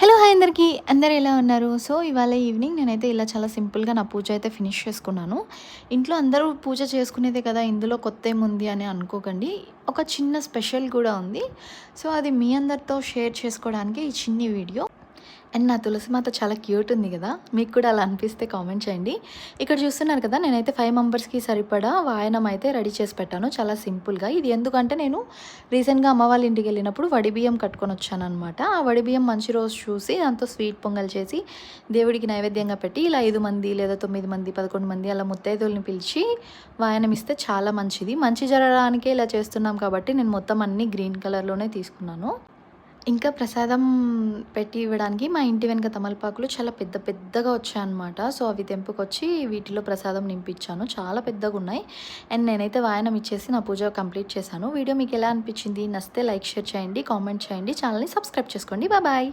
Hello hi అందరికీ. అందరు ఎలా ఉన్నారు? సో ఇవాళ ఈవినింగ్ నేనైతే ఇలా చాలా సింపుల్గా నా పూజ అయితే ఫినిష్ చేసుకున్నాను. ఇంట్లో అందరూ పూజ చేసుకునేదే కదా ఇందులో కొత్త ఏముంది అని అనుకోకండి. ఒక చిన్న స్పెషల్ కూడా ఉంది. సో అది మీ అందరితో షేర్ చేసుకోవడానికి ఈ చిన్ని వీడియో. అండ్ నా తులసి మాత చాలా క్యూట్ ఉంది కదా మీకు కూడా అలా అనిపిస్తే కామెంట్ చేయండి. ఇక్కడ చూస్తున్నారు కదా నేనైతే ఫైవ్ మెంబర్స్కి సరిపడా వాయనం అయితే రెడీ చేసి పెట్టాను. చాలా సింపుల్గా ఇది ఎందుకంటే నేను రీసెంట్గా అమ్మ వాళ్ళ ఇంటికి వెళ్ళినప్పుడు వడి బియ్యం కట్టుకొని వచ్చాను అనమాట ఆ వడి బియ్యం మంచి రోజు చూసి దాంతో స్వీట్ పొంగల్ చేసి దేవుడికి నైవేద్యంగా పెట్టి ఇలా ఐదు మంది లేదా తొమ్మిది మంది పదకొండు మంది అలా ముత్తైదుల్ని పిలిచి వాయనం ఇస్తే చాలా మంచిది. మంచి జరగడానికే ఇలా చేస్తున్నాం కాబట్టి నేను మొత్తం అన్ని గ్రీన్ కలర్లోనే తీసుకున్నాను. ఇంకా ప్రసాదం పెట్టి ఇవ్వడానికి మా ఇంటి వెనక తమలపాకులు చాలా పెద్ద పెద్దగా వచ్చాయన్నమాట. సో అవి తెంపుకొచ్చి వీటిలో ప్రసాదం నింపించాను. చాలా పెద్దగా ఉన్నాయి. అండ్ నేనైతే వాయనం ఇచ్చేసి నా పూజ కంప్లీట్ చేశాను. వీడియో మీకు ఎలా అనిపించింది? నచ్చితే లైక్ షేర్ చేయండి కామెంట్ చేయండి. ఛానల్ని సబ్స్క్రైబ్ చేసుకోండి. బాయ్